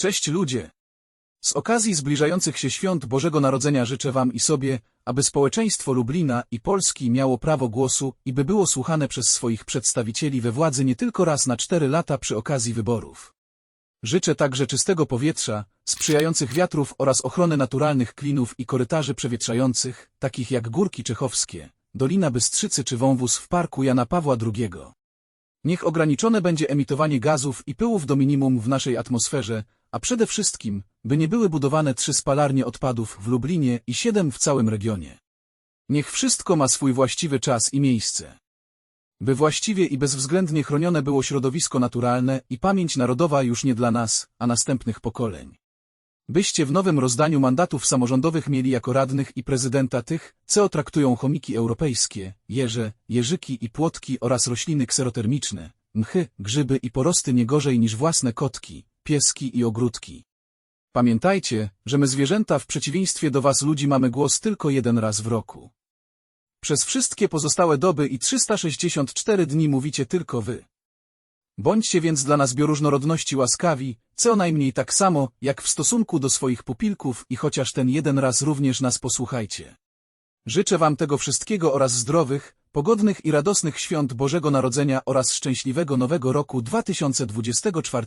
Cześć ludzie! Z okazji zbliżających się świąt Bożego Narodzenia życzę Wam i sobie, aby społeczeństwo Lublina i Polski miało prawo głosu i by było słuchane przez swoich przedstawicieli we władzy nie tylko raz na cztery lata przy okazji wyborów. Życzę także czystego powietrza, sprzyjających wiatrów oraz ochrony naturalnych klinów i korytarzy przewietrzających, takich jak Górki Czechowskie, Dolina Bystrzycy czy wąwóz w Parku Jana Pawła II. Niech ograniczone będzie emitowanie gazów i pyłów do minimum w naszej atmosferze, a przede wszystkim, by nie były budowane trzy spalarnie odpadów w Lublinie i siedem w całym regionie. Niech wszystko ma swój właściwy czas i miejsce. By właściwie i bezwzględnie chronione było środowisko naturalne i pamięć narodowa już nie dla nas, a następnych pokoleń. Byście w nowym rozdaniu mandatów samorządowych mieli jako radnych i prezydenta tych, co traktują chomiki europejskie, jeże, jeżyki i płotki oraz rośliny kserotermiczne, mchy, grzyby i porosty nie gorzej niż własne kotki, pieski i ogródki. Pamiętajcie, że my zwierzęta w przeciwieństwie do was ludzi mamy głos tylko jeden raz w roku. Przez wszystkie pozostałe doby i 364 dni mówicie tylko wy. Bądźcie więc dla nas bioróżnorodności łaskawi, co najmniej tak samo, jak w stosunku do swoich pupilków i chociaż ten jeden raz również nas posłuchajcie. Życzę wam tego wszystkiego oraz zdrowych, pogodnych i radosnych świąt Bożego Narodzenia oraz szczęśliwego Nowego Roku 2024.